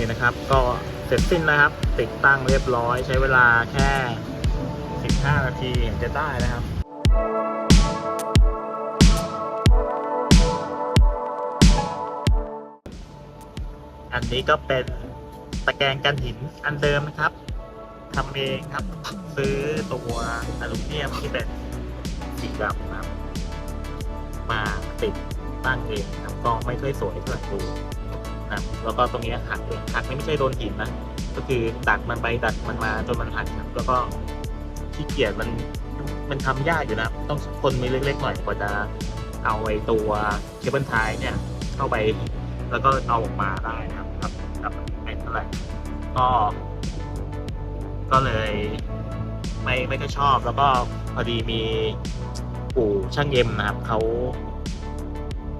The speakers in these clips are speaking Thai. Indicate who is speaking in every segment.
Speaker 1: นี่นะครับ ก็เสร็จสิ้นนะครับ ติดตั้งเรียบร้อย ใช้เวลาแค่ 15 นาทีเห็นจะได้นะครับอันนี้ก็เป็นตะแกรงกันหินอันเดิมนะครับทำเองครับ ซื้อตัวอลูมิเนียมที่เป็นสีดำครับ มาติดตั้งเองครับก็ไม่ค่อยสวยเท่าไหร่ดู ครับแล้วก็ตรงนี้หักเองหักไม่ใช่โดนหินนะก็คือดัดมันไปดัดมันมาจนมันหักครับแล้วก็ขี้เกียจมันมันทำยากอยู่นะต้องคนมือเล็กๆหน่อยกว่าจะเอาไอ้ตัวเคเบิลไทยเนี่ยเข้าไป แล้วก็เอาออกมาได้นะครับกับกับไอ้เท่าไหร่ก็ก็เลยไม่ไม่ค่อยชอบแล้วก็พอดีมีปู่ช่างเย็มนะครับเขา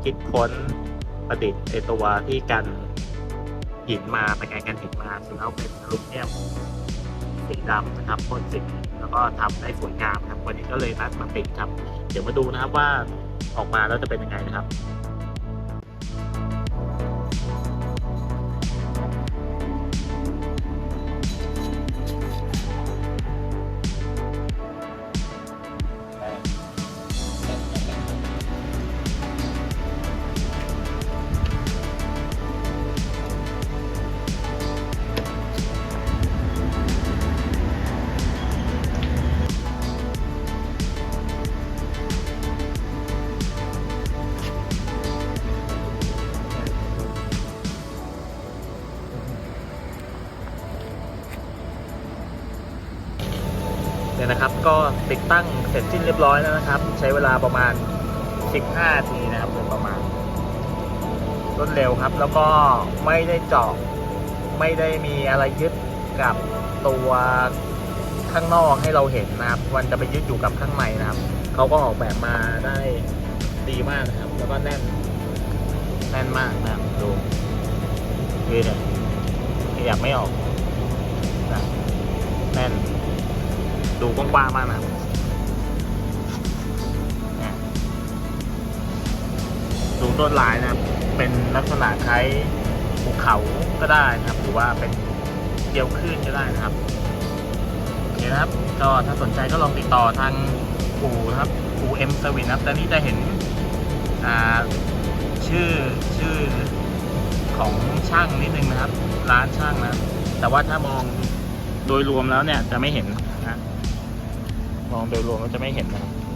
Speaker 1: คิดค้น ประดิษฐ์ไอตัวที่กันหินมาเป็นไงกันหินมาซึ่งเอาเป็นอลูมิเนียมสีดำนะครับพ่นสีแล้วก็ทำได้สวยงามครับวันนี้ก็เลยนัดมาติดครับ เดี๋ยวมาดูนะครับว่าออกมาแล้วจะเป็นยังไงนะครับ เนี่ยนะครับ ก็ติดตั้งเสร็จสิ้นเรียบร้อยแล้วนะครับ ใช้เวลาประมาณ 15นาทีนะครับโดยประมาณรวดเร็วครับ แล้วก็ไม่ได้เจาะไม่ได้มีอะไรยึดกับตัวข้างนอกให้เราเห็นนะครับ มันจะไปยึดอยู่กับข้างในนะครับเขาก็ออกแบบมาได้ดีมากนะครับ แล้วก็แน่นแน่นมากนะครับดูคือเนี่ยขยับไม่ออกนะ ดูกว้างๆมากนะครับดูต้นลายนะครับ เป็นลักษณะคล้ายภูเขาก็ได้นะครับ หรือว่าเป็นเดียวคลื่นก็ได้นะครับโอเคนะครับ ก็ถ้าสนใจก็ลองติดต่อทางอู่นะครับอู่เอ็มเซอร์วิสนะครับแต่นี่จะเห็นชื่อชื่อของช่างนิดนึงนะครับ ร้านช่างนะแต่ว่าถ้ามองโดยรวมแล้วเนี่ยจะไม่เห็น มองโดยรวมก็จะไม่เห็นนะครับ